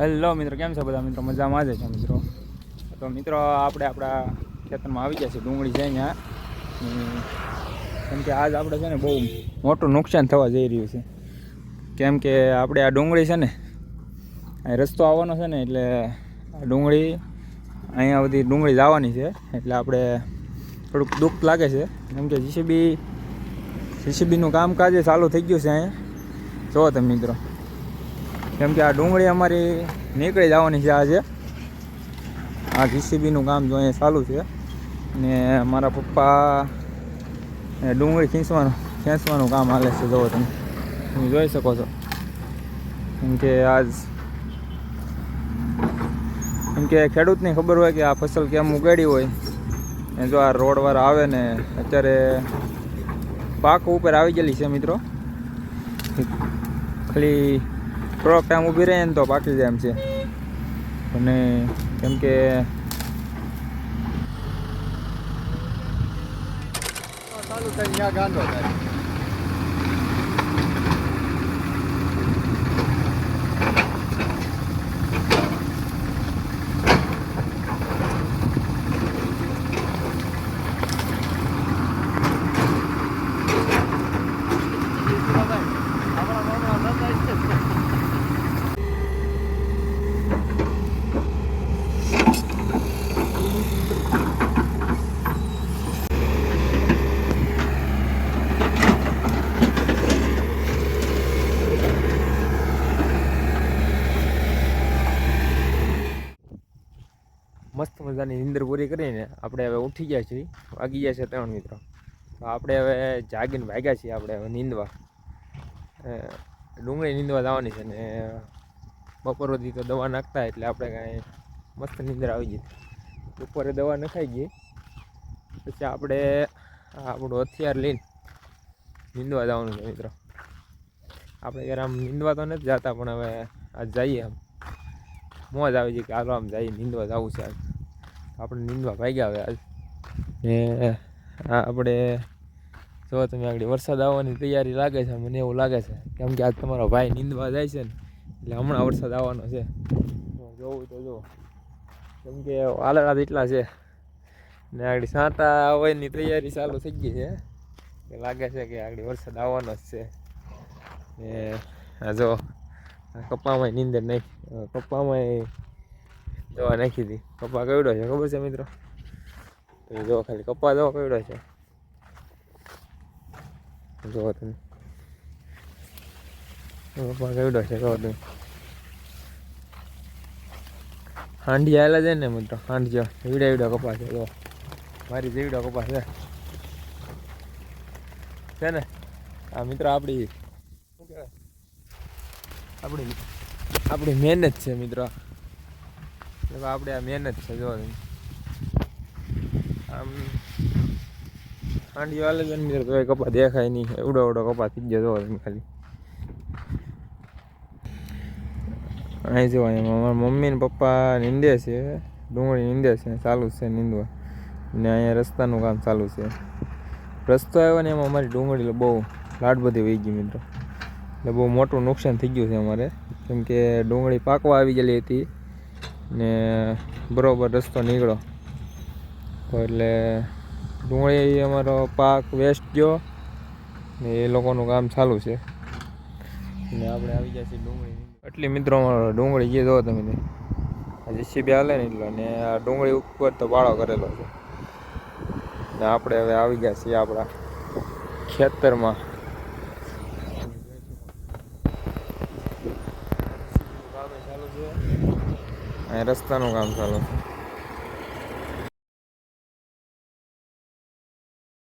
Hello મિત્રો, કેમ છે બધા? મિત્રો, મજામાં જ છે મિત્રો. તો મિત્રો, આપણે આપણા ખેતરમાં આવી ગયા છે ડુંગળી છે અહીંયા. કેમ કે આજ આપણે છે ને બહુ મોટું નુકસાન થવા જઈ રહ્યું છે. કેમ કે આપણે આ ડુંગળી છે ને રસ્તો આવવાનો છે ને, એટલે આ ડુંગળી, અહીંયા બધી ડુંગળી લાવવાની છે. એટલે આપણે થોડુંક દુઃખ લાગે છે. કેમ કે જીસીબી જીસીબીનું કામકાજ ચાલુ થઈ ગયું છે અહીંયા જુઓ તમે મિત્રો. કેમ કે આ ડુંગળી અમારી નીકળી જવાની છે આજે. આ જીસીબીનું કામ જો અહીંયા ચાલુ છે. ને મારા પપ્પા ડુંગળી ખીંચવાનું, ખેંચવાનું કામ હાલે છે. જુઓ તમે. તમે જોઈ શકો છો. કેમ કે આજ, કેમ કે ખેડૂતને ખબર હોય કે આ ફસલ કેમ ઉગાડી હોય. ને જો આ રોડવાળા આવે ને, અત્યારે પાક ઉપર આવી ગયેલી છે મિત્રો. ખાલી થોડોક ટાઈમ ઊભી રહે ને તો પાકી જાય એમ છે. અને કેમ કે ચાલુ થઈ ગયા ગાંડો થાય. મસ્ત મજાની નિંદર પૂરી કરીને આપણે હવે ઉઠી ગયા છીએ. વાગી ગયા છે ત્રણ મિત્રો. તો આપણે હવે જાગીને વાગ્યા છીએ આપણે હવે નીંદવા. ડુંગળી નીંદવા જવાની છે ને બપોર સુધી તો દવા નાખતા એટલે આપણે કાંઈ મસ્ત નીંદર આવી ગઈ બપોરે દવા નખાઈ ગઈ પછી આપણે આપણું હથિયાર લઈને નીંદવા જવાનું છે મિત્રો. આપણે યાર આમ નીંદવા તો નથી જતા, પણ હવે આજ જઈએ આમ. મોજ આવી છે કે હાલો આમ જઈએ, નીંદવા જવું છે આજ આપણે નીંદવા ભાગ્યા હવે આજ ને આપણે જો તમે આગળ વરસાદ આવવાની તૈયારી લાગે છે, મને એવું લાગે છે. કેમ કે આજ તમારો ભાઈ નીંદવા જાય છે ને, એટલે હમણાં વરસાદ આવવાનો છે. જોવું તો જો. કેમ કે વાલડા એટલા છે. ને આગળ સાંતા હોયની તૈયારી ચાલુ થઈ ગઈ છે. એ લાગે છે કે આગળ વરસાદ આવવાનો જ છે. ને આ જો કપામાં નીંદર નહીં. કપામાં દવા નાખી હતી. કપા કવડો છે? ખબર છે મિત્રો? તો જો ખાલી, કપા દવા કવડો છે? જો તમે. કપા કવડો છે? જો તમે. હાંડી આવેલા છે ને મિત્રો? હાંડી એવડા એવડા કપા છે જો મારી જેવડા કપા છે. છે ને? આ મિત્ર આપણી શું કહેવાય? આપણી આપણી મહેનત છે મિત્રો. એટલે આપણે આ મહેનત છે, જો. આમ હાંડી વાલે ને મિત્રો તો કપા દેખાય નહીં. એવડો એવડો કપા થઈ ગયો, જો ખાલી. અહીં જો મારા મમ્મી ને પપ્પા નીંદે છે. ડુંગળી નીંદે છે, ચાલુ જ છે નીંદવા. ને અહીંયા રસ્તાનું કામ ચાલુ છે. રસ્તો આવ્યો ને એમાં અમારી ડુંગળી બહુ લાડ બધી વહી ગઈ મિત્રો. એટલે બહુ મોટું નુકસાન થઈ ગયું છે અમારે. કેમ કે ડુંગળી પાકવા આવી ગયેલી હતી. ને બરોબર રસ્તો નીકળો એટલે ડુંગળી અમારો પાક વેસ્ટ ગયો ને એ લોકોનું કામ ચાલુ છે. ને આપણે આવી ગયા છીએ ડુંગળી એટલી મિત્રો અમારો ડુંગળી જે જોવો તમે જીસીબી હાલે ને એટલો ને આ ડુંગળી ઉપર તો વાળો કરેલો છે. ને આપણે હવે આવી ગયા છીએ આપણા ખેતરમાં. અહીં રસ્તાનું કામ ચાલુ છે.